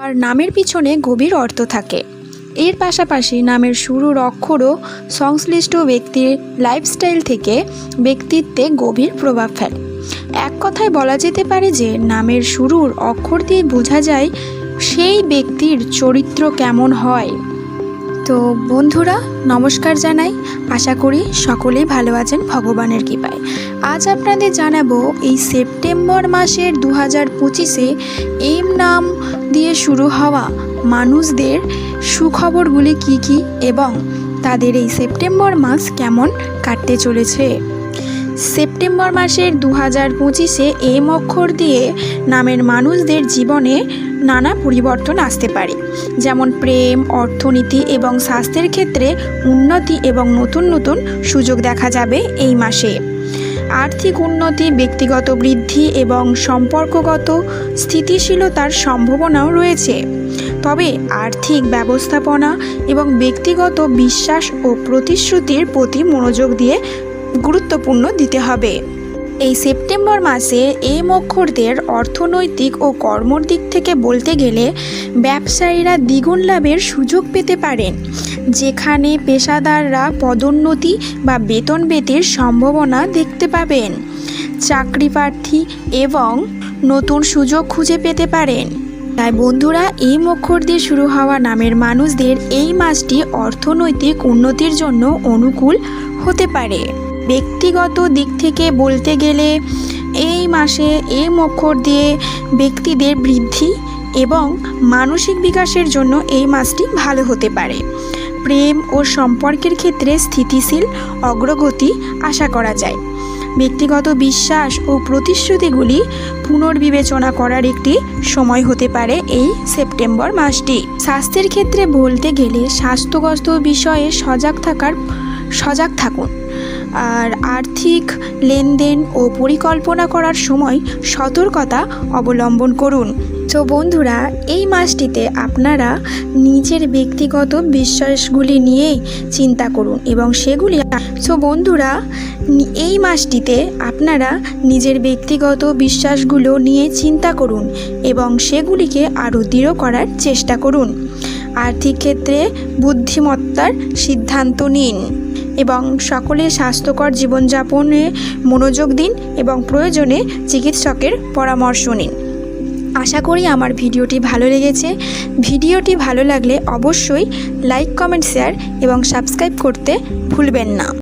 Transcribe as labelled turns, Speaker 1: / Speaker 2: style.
Speaker 1: আর নামের পিছনে গভীর অর্থ থাকে। এর পাশাপাশি নামের শুরুর অক্ষরও সংশ্লিষ্ট ব্যক্তির লাইফস্টাইল থেকে ব্যক্তিত্বে গভীর প্রভাব ফেলে। এক কথায় বলা যেতে পারে যে, নামের শুরুর অক্ষর দিয়ে বোঝা যায় সেই ব্যক্তির চরিত্র কেমন হয়। তো বন্ধুরা, নমস্কার জানাই। আশা করি সকলেই ভালো আছেন ভগবানের কৃপায়। আজ আপনাদের জানাব এই সেপ্টেম্বর মাসের দু হাজার পঁচিশে এম নাম দিয়ে শুরু হওয়া মানুষদের সুখবরগুলি কি কি এবং তাদের এই সেপ্টেম্বর মাস কেমন কাটতে চলেছে? সেপ্টেম্বর মাসের দু হাজার পঁচিশে এম অক্ষর দিয়ে নামের মানুষদের জীবনে নানা পরিবর্তন আসতে পারে। যেমন প্রেম, অর্থনীতি এবং স্বাস্থ্যের ক্ষেত্রে উন্নতি এবং নতুন নতুন সুযোগ দেখা যাবে এই মাসে। আর্থিক উন্নতি, ব্যক্তিগত বৃদ্ধি এবং সম্পর্কগত স্থিতিশীলতার সম্ভাবনাও রয়েছে। তবে আর্থিক ব্যবস্থাপনা এবং ব্যক্তিগত বিশ্বাস ও প্রতিশ্রুতির প্রতি মনোযোগ দিয়ে গুরুত্বপূর্ণ দিতে হবে। এই সেপ্টেম্বর মাসে এই অক্ষরদের অর্থনৈতিক ও কর্মর দিক থেকে বলতে গেলে ব্যবসায়ীরা দ্বিগুণ লাভের সুযোগ পেতে পারেন। যেখানে পেশাদাররা পদোন্নতি বা বেতন বেতের সম্ভাবনা দেখতে পাবেন। চাকরি প্রার্থী এবং নতুন সুযোগ খুঁজে পেতে পারেন। তাই বন্ধুরা, এই অক্ষর দিয়ে শুরু হওয়া নামের মানুষদের এই মাসটি অর্থনৈতিক উন্নতির জন্য অনুকূল হতে পারে। ব্যক্তিগত দিক থেকে বলতে গেলে, এই মাসে এই অক্ষর দিয়ে ব্যক্তিদের বৃদ্ধি এবং মানসিক বিকাশের জন্য এই মাসটি ভালো হতে পারে। প্রেম ও সম্পর্কের ক্ষেত্রে স্থিতিশীল, অগ্রগতি আশা করা যায়। ব্যক্তিগত বিশ্বাস ও প্রতিশ্রুতিগুলি পুনর্বিবেচনা করার একটি সময় হতে পারে এই সেপ্টেম্বর মাসটি। স্বাস্থ্যের ক্ষেত্রে বলতে গেলে স্বাস্থ্যগত বিষয়ে সজাগ থাকার, সজাগ থাকুন। আর আর্থিক লেনদেন ও পরিকল্পনা করার সময় সতর্কতা অবলম্বন করুন। তো বন্ধুরা, এই মাসটিতে আপনারা নিজের ব্যক্তিগত বিশ্বাসগুলি নিয়ে চিন্তা করুন এবং সেগুলি তো বন্ধুরা, এই মাসটিতে আপনারা নিজের ব্যক্তিগত বিশ্বাসগুলো নিয়ে চিন্তা করুন এবং সেগুলিকে আরও দৃঢ় করার চেষ্টা করুন। আর্থিক ক্ষেত্রে বুদ্ধিমত্তার সিদ্ধান্ত নিন এবং সকলে স্বাস্থ্যকর জীবনযাপনে মনোযোগ দিন এবং প্রয়োজনে চিকিৎসকের পরামর্শ নিন। আশা করি আমার ভিডিওটি ভালো লেগেছে। ভিডিওটি ভালো লাগলে অবশ্যই লাইক, কমেন্ট, শেয়ার এবং সাবস্ক্রাইব করতে ভুলবেন না।